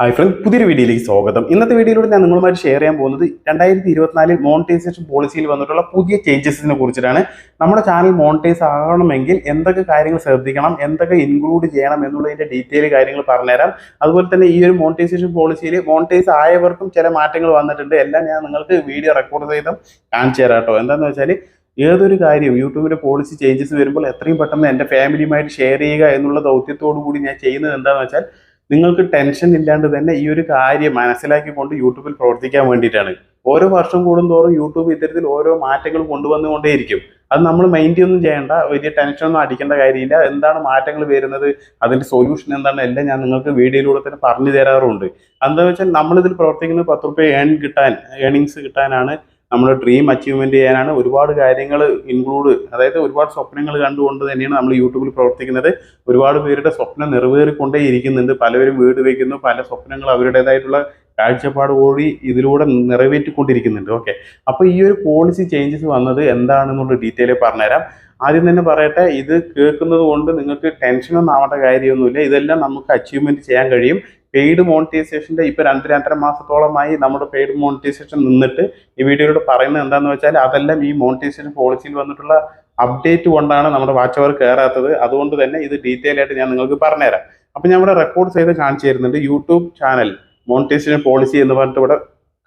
Hi front പുതിയൊരു വീഡിയോയിലേക്ക് സ്വാഗതം. ഇന്നത്തെ വീഡിയോയിലൂടെ ഞാൻ നിങ്ങളുമായി ഷെയർ ചെയ്യാൻ പോകുന്നത് രണ്ടായിരത്തി ഇരുപത്തിനാലിൽ മോണിറ്റൈസേഷൻ പോളിസിയിൽ വന്നിട്ടുള്ള പുതിയ ചേഞ്ചസിനെ കുറിച്ചിട്ടാണ്. നമ്മുടെ ചാനൽ മോണിറ്റൈസ് ആകണമെങ്കിൽ എന്തൊക്കെ കാര്യങ്ങൾ ശ്രദ്ധിക്കണം എന്തൊക്കെ ഇൻക്ലൂഡ് ചെയ്യണം എന്നുള്ളതിന്റെ ഡീറ്റെയിൽ കാര്യങ്ങൾ പറഞ്ഞുതരാം. അതുപോലെ തന്നെ ഈ ഒരു മോണിറ്റൈസേഷൻ പോളിസിയിൽ മോണിറ്റൈസ് ആയവർക്കും ചില മാറ്റങ്ങൾ വന്നിട്ടുണ്ട്. എല്ലാം ഞാൻ നിങ്ങൾക്ക് വീഡിയോ റെക്കോർഡ് ചെയ്തും കാണിച്ചു തരാം കേട്ടോ. എന്താണെന്ന് വെച്ചാൽ ഏതൊരു കാര്യവും യൂട്യൂബിന്റെ പോളിസി ചേഞ്ചസ് വരുമ്പോൾ എത്രയും പെട്ടെന്ന് എന്റെ ഫാമിലിയുമായിട്ട് ഷെയർ ചെയ്യുക എന്നുള്ള ദൗത്യത്തോടു കൂടി ഞാൻ ചെയ്യുന്നത് എന്താണെന്ന് വെച്ചാൽ നിങ്ങൾക്ക് ടെൻഷൻ ഇല്ലാണ്ട് തന്നെ ഈ ഒരു കാര്യം മനസ്സിലാക്കിക്കൊണ്ട് യൂട്യൂബിൽ പ്രവർത്തിക്കാൻ വേണ്ടിയിട്ടാണ്. ഓരോ വർഷം കൂടുന്തോറും യൂട്യൂബ് ഇത്തരത്തിൽ ഓരോ മാറ്റങ്ങൾ കൊണ്ടുവന്നുകൊണ്ടേയിരിക്കും. അത് നമ്മൾ മൈൻഡ് ഒന്നും ചെയ്യേണ്ട വലിയ ടെൻഷൻ ഒന്നും അടിക്കേണ്ട കാര്യമില്ല. എന്താണ് മാറ്റങ്ങൾ വരുന്നത് അതിന്റെ സൊല്യൂഷൻ എന്താണ് എല്ലാം ഞാൻ നിങ്ങൾക്ക് വീഡിയോയിലൂടെ തന്നെ പറഞ്ഞു തരാറുണ്ട്. എന്താണെന്ന് വെച്ചാൽ നമ്മളിതിൽ പ്രവർത്തിക്കുന്നത് പത്ത് റുപ്യ ഏൺ കിട്ടാൻ ഏണിങ്സ് കിട്ടാനാണ് നമ്മുടെ ഡ്രീം അച്ചീവ്മെന്റ് ചെയ്യാനാണ് ഒരുപാട് കാര്യങ്ങൾ ഇൻക്ലൂഡ് അതായത് ഒരുപാട് സ്വപ്നങ്ങൾ കണ്ടുകൊണ്ട് തന്നെയാണ് നമ്മൾ യൂട്യൂബിൽ പ്രവർത്തിക്കുന്നത്. ഒരുപാട് പേരുടെ സ്വപ്നം നിറവേറിക്കൊണ്ടേ ഇരിക്കുന്നുണ്ട് പലവരും വീട് വയ്ക്കുന്നു പല സ്വപ്നങ്ങൾ അവരുടേതായിട്ടുള്ള കാഴ്ചപ്പാട് കൂടി ഇതിലൂടെ നിറവേറ്റിക്കൊണ്ടിരിക്കുന്നുണ്ട്. ഓക്കെ. അപ്പോൾ ഈ ഒരു പോളിസി ചേഞ്ചസ് വന്നത് എന്താണെന്നുള്ള ഡീറ്റെയിൽ പറഞ്ഞുതരാം. ആദ്യം തന്നെ പറയട്ടെ ഇത് കേൾക്കുന്നത് കൊണ്ട് നിങ്ങൾക്ക് ടെൻഷനൊന്നും ആവേണ്ട കാര്യമൊന്നുമില്ല. ഇതെല്ലാം നമുക്ക് അച്ചീവ്മെന്റ് ചെയ്യാൻ കഴിയും. പെയ്ഡ് മോണിറ്റൈസേഷന്റെ ഇപ്പോൾ രണ്ട് രണ്ടര മാസത്തോളമായി നമ്മുടെ പെയ്ഡ് മോണിറ്റൈസേഷൻ നിന്നിട്ട് ഈ വീഡിയോയിലൂടെ പറയുന്നത് എന്താണെന്ന് വെച്ചാൽ അതെല്ലാം ഈ മോണിറ്റൈസേഷൻ പോളിസിയിൽ വന്നിട്ടുള്ള അപ്ഡേറ്റ് കൊണ്ടാണ് നമ്മുടെ വാച്ച് അവർ കയറാത്തത് അതുകൊണ്ട് തന്നെ ഇത് ഡീറ്റെയിൽ ആയിട്ട് ഞാൻ നിങ്ങൾക്ക് പറഞ്ഞുതരാം. അപ്പം ഞാൻ ഇവിടെ റെക്കോർഡ് ചെയ്ത് കാണിച്ചു തരുന്നുണ്ട് യൂട്യൂബ് ചാനൽ മോണിറ്റൈസേഷൻ പോളിസി എന്ന് പറഞ്ഞിട്ട് ഇവിടെ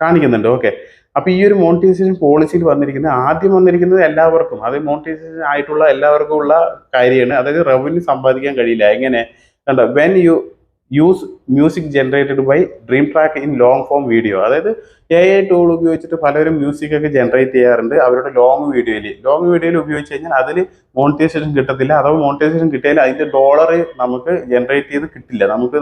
കാണിക്കുന്നുണ്ട്. ഓക്കെ അപ്പോൾ ഈ ഒരു മോണിറ്റൈസേഷൻ പോളിസിയിൽ വന്നിരിക്കുന്നത് ആദ്യം വന്നിരിക്കുന്നത് എല്ലാവർക്കും അത് മോണിറ്റൈസേഷൻ ആയിട്ടുള്ള എല്ലാവർക്കും ഉള്ള കാര്യമാണ്. അതായത് റവന്യൂ സമ്പാദിക്കാൻ കഴിയില്ല. എങ്ങനെ? കണ്ടോ when you use music generated by Dream Track in long form video അതായത് എ ഐ ടൂൾ ഉപയോഗിച്ചിട്ട് പലരും മ്യൂസിക് ഒക്കെ ജനറേറ്റ് ചെയ്യാറുണ്ട്. അവരുടെ ലോങ് വീഡിയോയിൽ ലോങ് വീഡിയോയിൽ ഉപയോഗിച്ച് കഴിഞ്ഞാൽ അതിൽ മോണിറ്റൈസേഷൻ കിട്ടത്തില്ല. അഥവാ മോണിറ്റൈസേഷൻ കിട്ടിയാൽ അതിന്റെ ഡോളർ നമുക്ക് ജനറേറ്റ് ചെയ്ത് കിട്ടില്ല. നമുക്ക്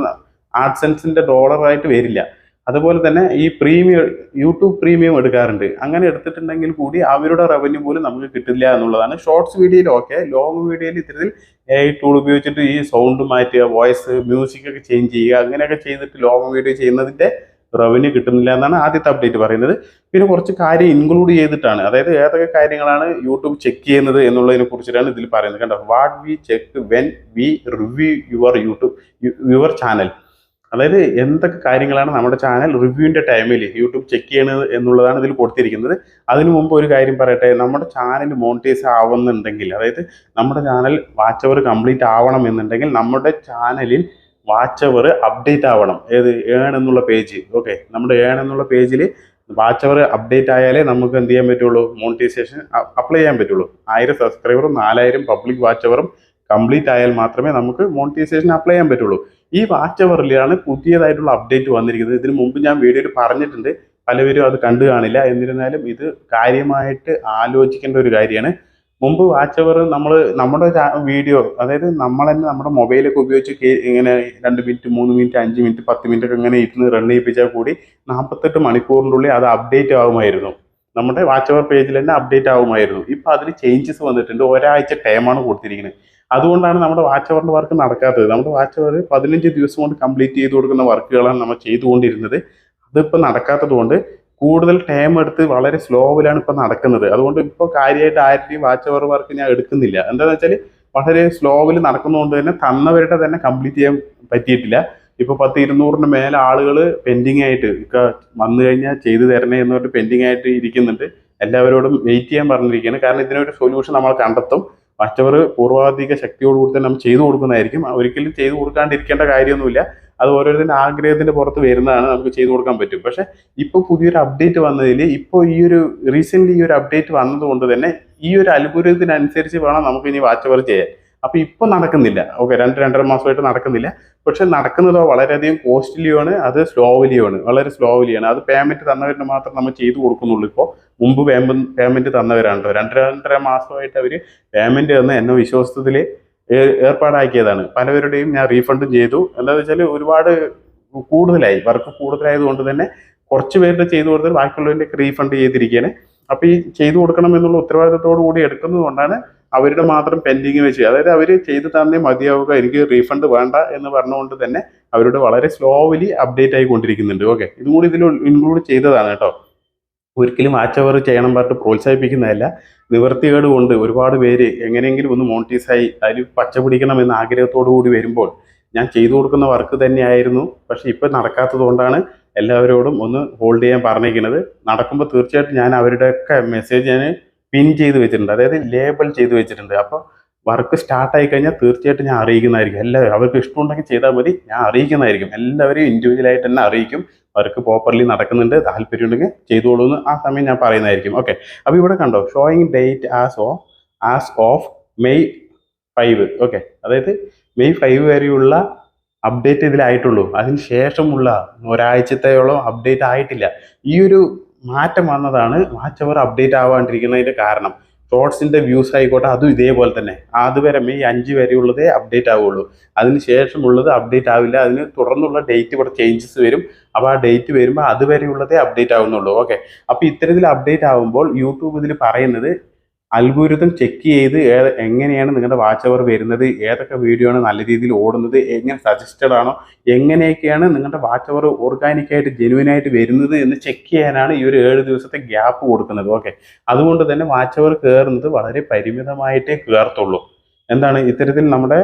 ആഡ്സെൻസിന്റെ ഡോളറായിട്ട് വരില്ല. അതുപോലെ തന്നെ ഈ പ്രീമിയം യൂട്യൂബ് പ്രീമിയം എടുക്കാറുണ്ട്. അങ്ങനെ എടുത്തിട്ടുണ്ടെങ്കിൽ കൂടി അവരുടെ റവന്യൂ പോലും നമുക്ക് കിട്ടില്ല എന്നുള്ളതാണ്. ഷോർട്സ് വീഡിയോയിൽ ഓക്കെ ലോങ് വീഡിയോയിൽ ഇത്തരത്തിൽ എ ടൂൾ ഉപയോഗിച്ചിട്ട് ഈ സൗണ്ട് മാറ്റുക വോയിസ് മ്യൂസിക് ഒക്കെ ചേഞ്ച് ചെയ്യുക അങ്ങനെയൊക്കെ ചെയ്തിട്ട് ലോങ് വീഡിയോ ചെയ്യുന്നതിന്റെ റവന്യൂ കിട്ടുന്നില്ല എന്നാണ് ആദ്യത്തെ അപ്ഡേറ്റ് പറയുന്നത്. പിന്നെ കുറച്ച് കാര്യം ഇൻക്ലൂഡ് ചെയ്തിട്ടാണ്. അതായത് ഏതൊക്കെ കാര്യങ്ങളാണ് യൂട്യൂബ് ചെക്ക് ചെയ്യുന്നത് എന്നുള്ളതിനെ കുറിച്ചിട്ടാണ് ഇതിൽ പറയുന്നത്. കണ്ടോ? What we check when we review your YouTube your channel അതായത് എന്തൊക്കെ കാര്യങ്ങളാണ് നമ്മുടെ ചാനൽ റിവ്യൂവിന്റെ ടൈമിൽ യൂട്യൂബ് ചെക്ക് ചെയ്യണത് എന്നുള്ളതാണ് ഇതിൽ കൊടുത്തിരിക്കുന്നത്. അതിനു മുമ്പ് ഒരു കാര്യം പറയട്ടെ നമ്മുടെ ചാനൽ മോണിറ്റൈസ് ആവുന്നുണ്ടെങ്കിൽ അതായത് നമ്മുടെ ചാനൽ വാച്ച് അവർ കംപ്ലീറ്റ് ആവണം എന്നുണ്ടെങ്കിൽ നമ്മുടെ ചാനലിൽ വാച്ച് അവർ അപ്ഡേറ്റ് ആവണം. ഏത് ഏൺ എന്നുള്ള പേജ് ഓക്കെ നമ്മുടെ ഏൺ എന്നുള്ള പേജിൽ വാച്ച് അവർ അപ്ഡേറ്റ് ആയാലേ നമുക്ക് എന്ത് ചെയ്യാൻ പറ്റുള്ളൂ? മോണിറ്റൈസേഷൻ അപ്ലൈ ചെയ്യാൻ പറ്റുള്ളൂ. ആയിരം സബ്സ്ക്രൈബറും നാലായിരം പബ്ലിക് വാച്ച് അവറും കംപ്ലീറ്റ് ആയാൽ മാത്രമേ നമുക്ക് മോണിറ്റൈസേഷൻ അപ്ലൈ ചെയ്യാൻ പറ്റുള്ളൂ. ഈ വാച്ച് അവറിലാണ് പുതിയതായിട്ടുള്ള അപ്ഡേറ്റ് വന്നിരിക്കുന്നത്. ഇതിന് മുമ്പ് ഞാൻ വീഡിയോയിൽ പറഞ്ഞിട്ടുണ്ട്. പലവരും അത് കണ്ടു കാണില്ല. എന്നിരുന്നാലും ഇത് കാര്യമായിട്ട് ആലോചിക്കേണ്ട ഒരു കാര്യമാണ്. മുമ്പ് വാച്ച് അവർ നമ്മൾ നമ്മുടെ വീഡിയോ അതായത് നമ്മൾ തന്നെ നമ്മുടെ മൊബൈലൊക്കെ ഉപയോഗിച്ച് ഇങ്ങനെ രണ്ട് മിനിറ്റ് മൂന്ന് മിനിറ്റ് അഞ്ച് മിനിറ്റ് പത്ത് മിനിറ്റ് ഒക്കെ ഇങ്ങനെ ഇരുന്ന് റൺ ചെയ്യിപ്പിച്ചാൽ കൂടി നാൽപ്പത്തെട്ട് മണിക്കൂറിന്റെ ഉള്ളിൽ അത് അപ്ഡേറ്റ് ആകുമായിരുന്നു നമ്മുടെ വാച്ച് അവർ പേജിൽ തന്നെ അപ്ഡേറ്റ് ആകുമായിരുന്നു ഇപ്പോൾ അതിൽ ചേഞ്ചസ് വന്നിട്ടുണ്ട്. ഒരാഴ്ച ടൈമാണ് കൊടുത്തിരിക്കുന്നത്. അതുകൊണ്ടാണ് നമ്മുടെ വാച്ച് അവറിന്റെ വർക്ക് നടക്കാത്തത്. നമ്മുടെ വാച്ച് അവർ പതിനഞ്ച് ദിവസം കൊണ്ട് കംപ്ലീറ്റ് ചെയ്ത് കൊടുക്കുന്ന വർക്കുകളാണ് നമ്മൾ ചെയ്തുകൊണ്ടിരുന്നത്. അതിപ്പോൾ നടക്കാത്തത് കൊണ്ട് കൂടുതൽ ടൈം എടുത്ത് വളരെ സ്ലോവിലാണ് ഇപ്പോൾ നടക്കുന്നത്. അതുകൊണ്ട് ഇപ്പോൾ കാര്യമായിട്ട് ആരുടെയും വാച്ച് അവർ വർക്ക് ഞാൻ എടുക്കുന്നില്ല. എന്താണെന്ന് വെച്ചാൽ വളരെ സ്ലോവിൽ നടക്കുന്നതുകൊണ്ട് തന്നെ തന്നവരുടെ തന്നെ കംപ്ലീറ്റ് ചെയ്യാൻ പറ്റിയിട്ടില്ല. ഇപ്പൊ പത്ത് ഇരുന്നൂറിന് മേലെ ആളുകൾ പെൻഡിങ് ആയിട്ട് വന്നു കഴിഞ്ഞാൽ ചെയ്തു തരണേ എന്ന് പെൻഡിങ് ആയിട്ട് ഇരിക്കുന്നുണ്ട്. എല്ലാവരോടും വെയിറ്റ് ചെയ്യാൻ പറഞ്ഞിരിക്കുകയാണ്. കാരണം ഇതിനൊരു സൊല്യൂഷൻ നമ്മൾ കണ്ടെത്തും. മറ്റവർ പൂർവാധിക ശക്തിയോടുകൂടി തന്നെ നമ്മൾ ചെയ്തു കൊടുക്കുന്നതായിരിക്കും. ഒരിക്കലും ചെയ്തു കൊടുക്കാണ്ടിരിക്കേണ്ട കാര്യമൊന്നുമില്ല. അത് ഓരോരുത്തരുടെ ആഗ്രഹത്തിന്റെ പുറത്ത് വരുന്നതാണ് നമുക്ക് ചെയ്തു കൊടുക്കാൻ പറ്റും. പക്ഷെ ഇപ്പോൾ പുതിയൊരു അപ്ഡേറ്റ് വന്നതിൽ ഇപ്പോൾ ഈ ഒരു റീസെന്റ് ഈ ഒരു അപ്ഡേറ്റ് വന്നതുകൊണ്ട് തന്നെ ഈ ഒരു അത്ഭുതത്തിനനുസരിച്ച് വേണം നമുക്ക് ഇനി വാച്ച് ഓവർ ചെയ്യാൻ. അപ്പൊ ഇപ്പൊ നടക്കുന്നില്ല. ഓക്കെ രണ്ട് രണ്ടര മാസമായിട്ട് നടക്കുന്നില്ല. പക്ഷെ നടക്കുന്നതോ വളരെയധികം കോസ്റ്റ്ലിയാണ് അത് സ്ലോവലിയാണ് വളരെ സ്ലോവലിയാണ്. അത് പേയ്മെന്റ് തന്നവരിന് മാത്രം നമ്മൾ ചെയ്തു കൊടുക്കുന്നുള്ളൂ ഇപ്പോൾ മുമ്പ് പേയ്മെന്റ് തന്നവരാണ് കേട്ടോ. രണ്ട് രണ്ടര മാസമായിട്ട് അവർ പേയ്മെന്റ് തന്ന് എന്നെ വിശ്വാസത്തിൽ ഏർപ്പാടാക്കിയതാണ്. പലവരുടെയും ഞാൻ റീഫണ്ടും ചെയ്തു. എന്താണെന്ന് വെച്ചാൽ ഒരുപാട് കൂടുതലായി. വർക്ക് കൂടുതലായത് കൊണ്ട് തന്നെ കുറച്ച് പേരുടെ ചെയ്തു കൊടുത്താൽ ബാക്കിയുള്ളവരുടെ റീഫണ്ട് ചെയ്തിരിക്കുകയാണ്. അപ്പോൾ ഈ ചെയ്തു കൊടുക്കണം എന്നുള്ള ഉത്തരവാദിത്തത്തോടു കൂടി എടുക്കുന്നത് കൊണ്ടാണ് അവരുടെ മാത്രം പെൻഡിങ് വെച്ച് അതായത് അവർ ചെയ്തു തന്നേ മതിയാവുക എനിക്ക് റീഫണ്ട് വേണ്ട എന്ന് പറഞ്ഞുകൊണ്ട് തന്നെ അവരോട് വളരെ സ്ലോവലി അപ്ഡേറ്റ് ആയിക്കൊണ്ടിരിക്കുന്നുണ്ട് ഓക്കെ ഇതും കൂടി ഇതിൽ ഇൻക്ലൂഡ് ചെയ്തതാണ് കേട്ടോ. ഒരിക്കലും അവർ ചെയ്യണം പറഞ്ഞിട്ട് പ്രോത്സാഹിപ്പിക്കുന്നതല്ല. നിവൃത്തികേട് കൊണ്ട് ഒരുപാട് പേര് എങ്ങനെയെങ്കിലും ഒന്ന് മോണിറ്റൈസ് ആയി അതിൽ പച്ച പിടിക്കണം എന്ന ആഗ്രഹത്തോടു കൂടി വരുമ്പോൾ ഞാൻ ചെയ്തു കൊടുക്കുന്ന വർക്ക് തന്നെയായിരുന്നു. പക്ഷേ ഇപ്പം നടക്കാത്തത് കൊണ്ടാണ് എല്ലാവരോടും ഒന്ന് ഹോൾഡ് ചെയ്യാൻ പറഞ്ഞിരിക്കുന്നത്. നടക്കുമ്പോൾ തീർച്ചയായിട്ടും ഞാൻ അവരുടെയൊക്കെ മെസ്സേജ് ഞാൻ പിൻ ചെയ്ത് വെച്ചിട്ടുണ്ട്. അതായത് ലേബൽ ചെയ്ത് വെച്ചിട്ടുണ്ട്. അപ്പോൾ വർക്ക് സ്റ്റാർട്ട് ആയി കഴിഞ്ഞാൽ തീർച്ചയായിട്ടും ഞാൻ അറിയിക്കുന്നതായിരിക്കും. എല്ലാവരും അവർക്ക് ഇഷ്ടമുണ്ടെങ്കിൽ ചെയ്താൽ മതി. ഞാൻ അറിയിക്കുന്നതായിരിക്കും. എല്ലാവരെയും ഇൻഡിവിജ്വലായിട്ട് തന്നെ അറിയിക്കും. വർക്ക് പ്രോപ്പർലി നടക്കുന്നുണ്ട്. താല്പര്യമുണ്ടെങ്കിൽ ചെയ്തോളൂ എന്ന് ആ സമയം ഞാൻ പറയുന്നതായിരിക്കും. ഓക്കെ അപ്പോൾ ഇവിടെ കണ്ടോ? Showing date as o as of May five okay അതായത് മെയ് ഫൈവ് വരെയുള്ള അപ്ഡേറ്റ് ഇതിലായിട്ടുള്ളൂ. അതിന് ശേഷമുള്ള ഒരാഴ്ചത്തെയോളം അപ്ഡേറ്റ് ആയിട്ടില്ല. ഈ ഒരു മാറ്റം വന്നതാണ്. വാച്ച് അവർ അപ്ഡേറ്റ് ആവാണ്ടിരിക്കുന്നതിന്റെ കാരണം. ഷോർട്സിന്റെ വ്യൂസ് ആയിക്കോട്ടെ അതും ഇതേപോലെ തന്നെ. അതുവരെ മെയ് അഞ്ച് വരെയുള്ളതേ അപ്ഡേറ്റ് ആവുള്ളൂ. അതിന് ശേഷമുള്ളത് അപ്ഡേറ്റ് ആവില്ല. അതിന് തുടർന്നുള്ള ഡേറ്റ് ഇവിടെ ചേഞ്ചസ് വരും. അപ്പോൾ ആ ഡേറ്റ് വരുമ്പോൾ അതുവരെയുള്ളതേ അപ്ഡേറ്റ് ആവുന്നുള്ളൂ. ഓക്കെ അപ്പോൾ ഇത്തരത്തിൽ അപ്ഡേറ്റ് ആവുമ്പോൾ യൂട്യൂബ് ഇതിൽ പറയുന്നത് അൽഗോരിതം ചെക്ക് ചെയ്ത് ഏത് എങ്ങനെയാണ് നിങ്ങളുടെ വാച്ച് അവർ വരുന്നത് ഏതൊക്കെ വീഡിയോ ആണ് നല്ല രീതിയിൽ ഓടുന്നത് എങ്ങനെ സജസ്റ്റഡ് ആണോ എങ്ങനെയൊക്കെയാണ് നിങ്ങളുടെ വാച്ച് അവർ ഓർഗാനിക്കായിട്ട് ജെനുവിൻ ആയിട്ട് വരുന്നത് എന്ന് ചെക്ക് ചെയ്യാനാണ് ഈ ഒരു ഏഴ് ദിവസത്തെ ഗ്യാപ്പ് കൊടുക്കുന്നത്. ഓക്കെ അതുകൊണ്ട് തന്നെ വാച്ച് അവർ കയറുന്നത് വളരെ പരിമിതമായിട്ടേ കയറത്തുള്ളൂ എന്താണ്? ഇത്തരത്തിൽ നമ്മുടെ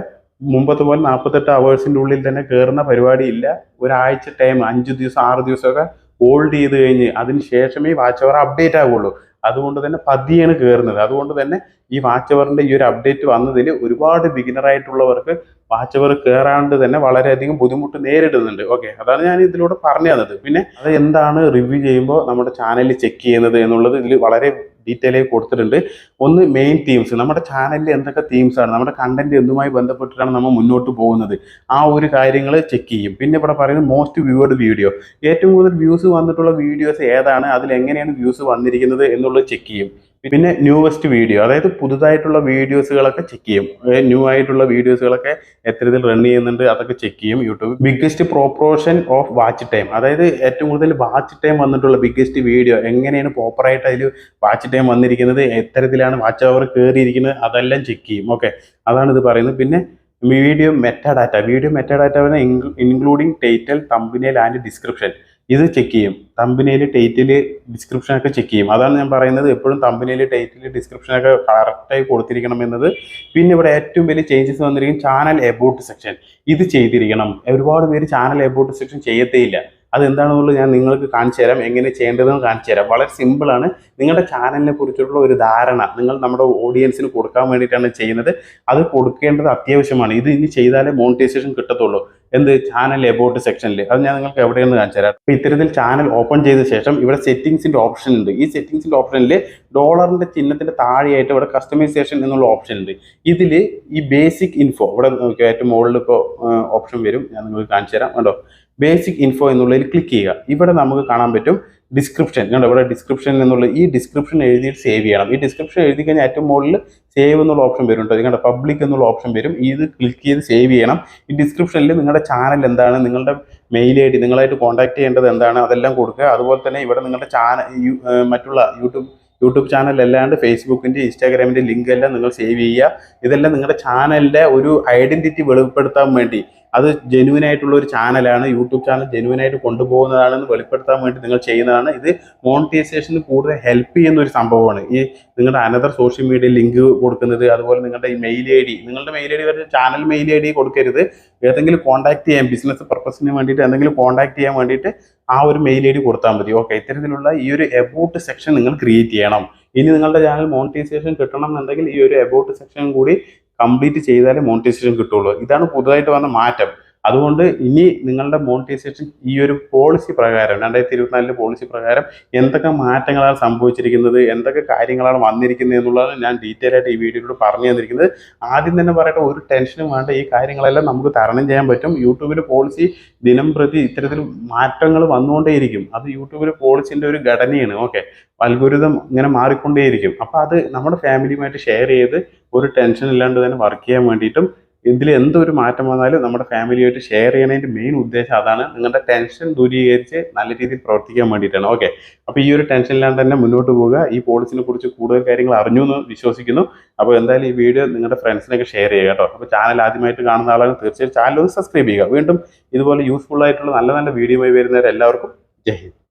മുമ്പത്തെ പോലെ നാൽപ്പത്തെട്ട് അവേഴ്സിന്റെ ഉള്ളിൽ തന്നെ കയറുന്ന പരിപാടി ഇല്ല. ഒരാഴ്ച ടൈം അഞ്ച് ദിവസം ആറ് ദിവസമൊക്കെ ഹോൾഡ് ചെയ്ത് കഴിഞ്ഞ് അതിന് ശേഷമേ വാച്ച് അവർ അപ്ഡേറ്റ് ആവുള്ളൂ. അതുകൊണ്ട് തന്നെ പതിയാണ് കയറുന്നത് അതുകൊണ്ട് തന്നെ ഈ വാച്ച് അവറിന്റെ ഈ ഒരു അപ്ഡേറ്റ് വന്നതിൽ ഒരുപാട് ബിഗിനർ ആയിട്ടുള്ളവർക്ക് വാച്ച് അവർ കയറാണ്ട് തന്നെ വളരെയധികം ബുദ്ധിമുട്ട് നേരിടുന്നുണ്ട്. ഓക്കെ അതാണ് ഞാൻ ഇതിലൂടെ പറഞ്ഞു തന്നത് പിന്നെ അത് എന്താണ് റിവ്യൂ ചെയ്യുമ്പോൾ നമ്മുടെ ചാനലിൽ ചെക്ക് ചെയ്യുന്നത് എന്നുള്ളത് ഇതിൽ വളരെ ഡീറ്റെയിൽ ആയി കൊടുത്തിട്ടുണ്ട്. ഒന്ന് മെയിൻ തീംസ് നമ്മുടെ ചാനലിൽ എന്തൊക്കെ തീംസ് ആണ്? നമ്മുടെ കണ്ടന്റ് എന്തുമായി ബന്ധപ്പെട്ടിട്ടാണ് നമ്മൾ മുന്നോട്ട് പോകുന്നത്? ആ ഒരു കാര്യങ്ങൾ ചെക്ക് ചെയ്യും. പിന്നെ ഇവിടെ പറയുന്നത് മോസ്റ്റ് വ്യൂവേഡ് വീഡിയോ ഏറ്റവും കൂടുതൽ വ്യൂസ് വന്നിട്ടുള്ള വീഡിയോസ് ഏതാണ്? അതിൽ എങ്ങനെയാണ് വ്യൂസ് വന്നിരിക്കുന്നത് എന്നുള്ളത് ചെക്ക് ചെയ്യും. പിന്നെ ന്യൂവസ്റ്റ് വീഡിയോ അതായത് പുതുതായിട്ടുള്ള വീഡിയോസുകളൊക്കെ ചെക്ക് ചെയ്യും. ന്യൂ ആയിട്ടുള്ള വീഡിയോസുകളൊക്കെ എത്തരത്തിൽ റൺ ചെയ്യുന്നുണ്ട് അതൊക്കെ ചെക്ക് ചെയ്യും YouTube biggest proportion of watch time അതായത് ഏറ്റവും കൂടുതൽ വാച്ച് ടൈം വന്നിട്ടുള്ള ബിഗ്ഗസ്റ്റ് വീഡിയോ എങ്ങനെയാണ് പ്രോപ്പറായിട്ട് അതിൽ വാച്ച് ടൈം വന്നിരിക്കുന്നത് എത്തരത്തിലാണ് വാച്ച് അവർ കയറിയിരിക്കുന്നത് അതെല്ലാം ചെക്ക് ചെയ്യും. ഓക്കെ അതാണ് ഇത് പറയുന്നത്. പിന്നെ video metadata video metadata including title thumbnail and description ഇത് ചെക്ക് ചെയ്യും. തമ്പനയിൽ ടൈറ്റിൽ ഡിസ്ക്രിപ്ഷനൊക്കെ ചെക്ക് ചെയ്യും. അതാണ് ഞാൻ പറയുന്നത്. എപ്പോഴും തമ്പനയിൽ ടൈറ്റിൽ ഡിസ്ക്രിപ്ഷനൊക്കെ കറക്റ്റായി കൊടുത്തിരിക്കണം എന്നത്. പിന്നെ ഇവിടെ ഏറ്റവും വലിയ ചേഞ്ചസ് വന്നിരിക്കും ചാനൽ എബൌട്ട് സെക്ഷൻ ഇത് ചെയ്തിരിക്കണം. ഒരുപാട് പേര് ചാനൽ എബൌട്ട് സെക്ഷൻ ചെയ്യത്തേയില്ല. അതെന്താണെന്നുള്ളത് ഞാൻ നിങ്ങൾക്ക് കാണിച്ചു തരാം. എങ്ങനെ ചെയ്യേണ്ടതെന്ന് കാണിച്ചു തരാം. വളരെ സിമ്പിളാണ് നിങ്ങളുടെ ചാനലിനെ കുറിച്ചുള്ള ഒരു ധാരണ നിങ്ങൾ നമ്മുടെ ഓഡിയൻസിന് കൊടുക്കാൻ വേണ്ടിയിട്ടാണ് ചെയ്യുന്നത്. അത് കൊടുക്കേണ്ടത് അത്യാവശ്യമാണ്. ഇത് ഇനി ചെയ്താലേ മോണിറ്റൈസേഷൻ കിട്ടത്തുള്ളൂ. എന്ത് ചാനൽ എബോട്ട് സെക്ഷനിൽ അത് ഞാൻ നിങ്ങൾക്ക് എവിടെയെന്ന് കാണിച്ചു തരാം. അപ്പോൾ ഇത്തരത്തിൽ ചാനൽ ഓപ്പൺ ചെയ്ത ശേഷം ഇവിടെ സെറ്റിംഗ്സിന്റെ ഓപ്ഷൻ ഉണ്ട്. ഈ സെറ്റിംഗ്സിന്റെ ഓപ്ഷനിൽ ഡോളറിന്റെ ചിഹ്നത്തിന്റെ താഴെയായിട്ട് ഇവിടെ കസ്റ്റമൈസേഷൻ എന്നുള്ള ഓപ്ഷൻ ഉണ്ട്. ഇതിൽ ഈ ബേസിക് ഇൻഫോ ഇവിടെ ഏറ്റവും മുകളിൽ ഇപ്പോൾ ഓപ്ഷൻ വരും. ഞാൻ നിങ്ങൾക്ക് കാണിച്ചു തരാം. കണ്ടോ? ബേസിക് ഇൻഫോ എന്നുള്ളതിൽ ക്ലിക്ക് ചെയ്യുക. ഇവിടെ നമുക്ക് കാണാൻ പറ്റും ഡിസ്ക്രിപ്ഷൻ കണ്ടോ? ഇവിടെ ഡിസ്ക്രിപ്ഷൻ എന്നുള്ള ഈ ഡിസ്ക്രിപ്ഷൻ എഴുതിയിട്ട് സേവ് ചെയ്യണം. ഈ ഡിസ്ക്രിപ്ഷൻ എഴുതി കഴിഞ്ഞാൽ ഏറ്റവും മുകളിൽ സേവ് എന്നുള്ള ഓപ്ഷൻ വരും കേട്ടോ. കണ്ടോ? പബ്ലിക് എന്നുള്ള ഓപ്ഷൻ വരും. ഇത് ക്ലിക്ക് ചെയ്ത് സേവ് ചെയ്യണം. ഈ ഡിസ്ക്രിപ്ഷനിൽ നിങ്ങളുടെ ചാനൽ എന്താണ്? നിങ്ങളുടെ മെയിൽ ഐ ഡി നിങ്ങളായിട്ട് കോൺടാക്ട് ചെയ്യേണ്ടത് എന്താണ്? അതെല്ലാം കൊടുക്കുക. അതുപോലെ തന്നെ ഇവിടെ നിങ്ങളുടെ ചാനൽ മറ്റുള്ള യൂട്യൂബ് യൂട്യൂബ് ചാനൽ അല്ലാണ്ട് ഫേസ്ബുക്കിന്റെ ഇൻസ്റ്റാഗ്രാമിന്റെ ലിങ്ക് എല്ലാം നിങ്ങൾ സേവ് ചെയ്യുക. ഇതെല്ലാം നിങ്ങളുടെ ചാനലിന്റെ ഒരു ഐഡന്റിറ്റി വെളിപ്പെടുത്താൻ വേണ്ടി അത് ജെനുവിൻ ആയിട്ടുള്ള ഒരു ചാനലാണ് യൂട്യൂബ് ചാനൽ ജെനുവിൻ ആയിട്ട് കൊണ്ടുപോകുന്നതാണെന്ന് വെളിപ്പെടുത്താൻ വേണ്ടി നിങ്ങൾ ചെയ്യുന്നതാണ്. ഇത് മോണിറ്റൈസേഷന് കൂടുതൽ ഹെൽപ്പ് ചെയ്യുന്ന ഒരു സംഭവമാണ്. ഈ നിങ്ങളുടെ അനദർ സോഷ്യൽ മീഡിയ ലിങ്ക് കൊടുക്കുന്നത് അതുപോലെ നിങ്ങളുടെ ഈ മെയിൽ ഐ ഡി നിങ്ങളുടെ മെയിൽ ഐ ഡി വരുന്ന ചാനൽ മെയിൽ ഐ ഡി കൊടുക്കരുത്. ഏതെങ്കിലും കോൺടാക്ട് ചെയ്യാൻ ബിസിനസ് പർപ്പസിന് വേണ്ടിയിട്ട് എന്തെങ്കിലും കോൺടാക്ട് ചെയ്യാൻ വേണ്ടിയിട്ട് ആ ഒരു മെയിൽ ഐ ഡി കൊടുത്താൽ മതി. ഓക്കെ ഇത്തരത്തിലുള്ള ഈ ഒരു എബൌട്ട് സെക്ഷൻ നിങ്ങൾ ക്രിയേറ്റ് ചെയ്യണം. ഇനി നിങ്ങളുടെ ചാനൽ മോണിറ്റൈസേഷൻ കിട്ടണം എന്നുണ്ടെങ്കിൽ ഈ ഒരു എബൌട്ട് സെക്ഷൻ കൂടി കംപ്ലീറ്റ് ചെയ്താലേ മോണിറ്റൈസേഷൻ കിട്ടുള്ളൂ. ഇതാണ് പുതുതായിട്ട് വന്ന മാറ്റം. അതുകൊണ്ട് ഇനി നിങ്ങളുടെ മോണിറ്റൈസേഷൻ ഈ ഒരു പോളിസി പ്രകാരം രണ്ടായിരത്തി ഇരുപത്തിനാലിലെ പോളിസി പ്രകാരം എന്തൊക്കെ മാറ്റങ്ങളാണ് സംഭവിച്ചിരിക്കുന്നത് എന്തൊക്കെ കാര്യങ്ങളാണ് വന്നിരിക്കുന്നത് എന്നുള്ളതാണ് ഞാൻ ഡീറ്റെയിൽ ആയിട്ട് ഈ വീഡിയോയിലൂടെ പറഞ്ഞു തന്നിരിക്കുന്നത്. ആദ്യം തന്നെ പറയട്ടെ ഒരു ടെൻഷനും വേണ്ട ഈ കാര്യങ്ങളെല്ലാം നമുക്ക് തരണം ചെയ്യാൻ പറ്റും. യൂട്യൂബിൽ പോളിസി ദിനം പ്രതി ഇത്തരത്തിൽ മാറ്റങ്ങൾ വന്നുകൊണ്ടേയിരിക്കും. അത് യൂട്യൂബിൽ പോളിസിന്റെ ഒരു ഘടനയാണ് ഓക്കെ അൽഗുരുതം ഇങ്ങനെ മാറിക്കൊണ്ടേയിരിക്കും. അപ്പോൾ അത് നമ്മുടെ ഫാമിലിയുമായിട്ട് ഷെയർ ചെയ്ത് ഒരു ടെൻഷൻ ഇല്ലാണ്ട് തന്നെ വർക്ക് ചെയ്യാൻ വേണ്ടിയിട്ടും ഇതിൽ എന്തൊരു മാറ്റം വന്നാലും നമ്മുടെ ഫാമിലിയായിട്ട് ഷെയർ ചെയ്യണതിന്റെ മെയിൻ ഉദ്ദേശം അതാണ്. നിങ്ങളുടെ ടെൻഷൻ ദൂരീകരിച്ച് നല്ല രീതിയിൽ പ്രവർത്തിക്കാൻ വേണ്ടിയിട്ടാണ്. ഓക്കെ. അപ്പോൾ ഈ ഒരു ടെൻഷൻ ഇല്ലാണ്ട് തന്നെ മുന്നോട്ട് പോവുക. ഈ പോളിസിനെ കുറിച്ച് കൂടുതൽ കാര്യങ്ങൾ അറിഞ്ഞു എന്ന് വിശ്വസിക്കുന്നു. അപ്പോൾ എന്തായാലും ഈ വീഡിയോ നിങ്ങളുടെ ഫ്രണ്ട്സിനൊക്കെ ഷെയർ ചെയ്യുക കേട്ടോ. അപ്പോൾ ചാനൽ ആദ്യമായിട്ട് കാണുന്ന ആളാണ് തീർച്ചയായും ചാനൽ ഒന്ന് സബ്സ്ക്രൈബ് ചെയ്യുക. വീണ്ടും ഇതുപോലെ യൂസ്ഫുൾ ആയിട്ടുള്ള നല്ല നല്ല വീഡിയോയുമായി വരുന്നവരെല്ലാവർക്കും ജയ് ഹിന്ദ്.